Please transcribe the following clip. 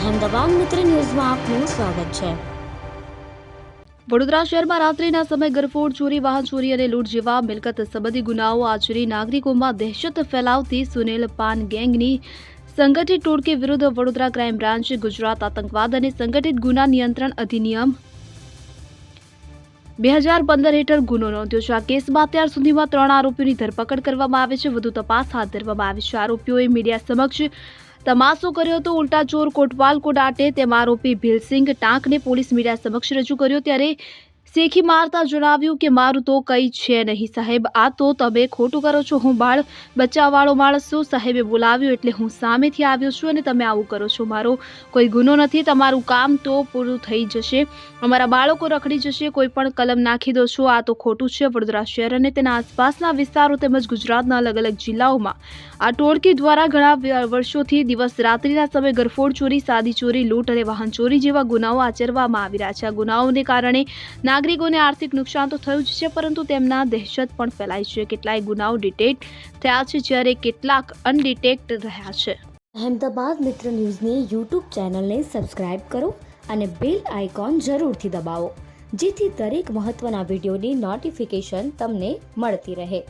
અહેમદાબાદ મિત્ર ન્યૂઝમાં આપનું સ્વાગત છે. વડોદરા શહેરમાં રાત્રિના સમયે ગરફોડ ચોરી, વાહન ચોરી અને લૂંટ જેવા મિલકત સંબંધી ગુનાઓ આચરી નાગરિકોમાં દહેશત ફેલાવતી સુનેલ પાન ગેંગની સંગઠિત ટોળકી વિરુદ્ધ વડોદરા ક્રાઇમ બ્રાન્ચ, ગુજરાત આતંકવાદ અને સંગઠિત ગુના નિયંત્રણ અધિનિયમ બે હજાર પંદર હેઠળ ગુનો નોંધ્યો છે. આ કેસમાં અત્યાર સુધીમાં ત્રણ આરોપીઓની ધરપકડ કરવામાં આવી છે. વધુ તપાસ હાથ ધરવામાં આવી છે. આરોપીઓએ મીડિયા સમક્ષ તમાસો કર્યો હતો. ઉલટા ચોર કોટવાલ કોડાટે તેમ આરોપી ભીલસિંહ ટાંકને પોલીસ મીડિયા સમક્ષ રજૂ કર્યો. ત્યારે શેખી મારતા જણાવ્યું કે, મારું તો કંઈ છે નહીં, સાહેબ. આ તો તમે ખોટું કરો છો. હું બાળ બચ્ચાવાળો માણસ છું. સાહેબે બોલાવ્યો એટલે હું સામેથી આવ્યો છું અને તમે આવું કરો છો. મારો કોઈ ગુનો નથી. તમારું કામ તો પૂરું થઈ જશે. અમારા બાળકો રખડી જશે. કોઈ પણ કલમ નાખી દો છો. આ તો ખોટું છે વડોદરા શહેર અને તેના આસપાસના વિસ્તારો તેમજ ગુજરાતના અલગ અલગ જિલ્લાઓમાં. આ ટોળકી દ્વારા ઘણા વર્ષોથી દિવસ રાત્રિના સમયે ગરફોડ ચોરી, સાદી ચોરી, લૂંટ અને વાહન ચોરી જેવા ગુનાઓ આચરવામાં આવી રહ્યા છે. આ ગુનાઓને કારણે નાગરિકોને આર્થિક નુકસાન તો થયું જ છે, પરંતુ તેમના દહેશત પણ ફેલાય છે. કેટલાય ગુનાઓ ડિટેક્ટ થયા છે, જ્યારે કેટલાક અનડિટેક્ટ રહ્યા છે. અહેમદાબાદ મિત્ર ન્યૂઝની યુટ્યુબ ચેનલને સબસ્ક્રાઇબ કરો અને બેલ આઇકોન જરૂરથી દબાવો, જેથી દરેક મહત્ત્વના વિડીયોની નોટિફિકેશન તમને મળતી રહે.